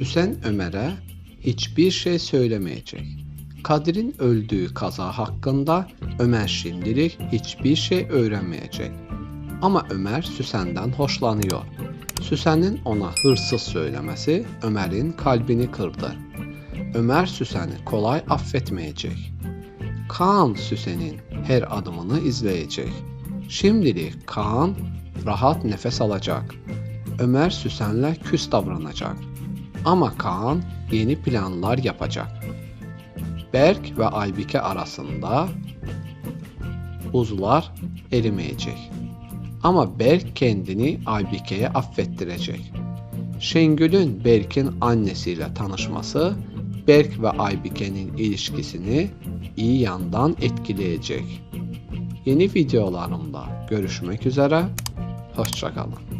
Süsen Ömer'e hiçbir şey söylemeyecek. Kadir'in öldüğü kaza hakkında Ömer şimdilik hiçbir şey öğrenmeyecek. Ama Ömer Süsen'den hoşlanıyor. Süsen'in ona hırsız söylemesi Ömer'in kalbini kırdı. Ömer Süsen'i kolay affetmeyecek. Kaan Süsen'in her adımını izleyecek. Şimdilik Kaan rahat nefes alacak. Ömer Süsen'le küs davranacak. Ama Kaan yeni planlar yapacak. Berk ve Aybike arasında buzlar erimeyecek. Ama Berk kendini Aybike'ye affettirecek. Şengül'ün Berk'in annesiyle tanışması Berk ve Aybike'nin ilişkisini iyi yandan etkileyecek. Yeni videolarımda görüşmek üzere, hoşçakalın.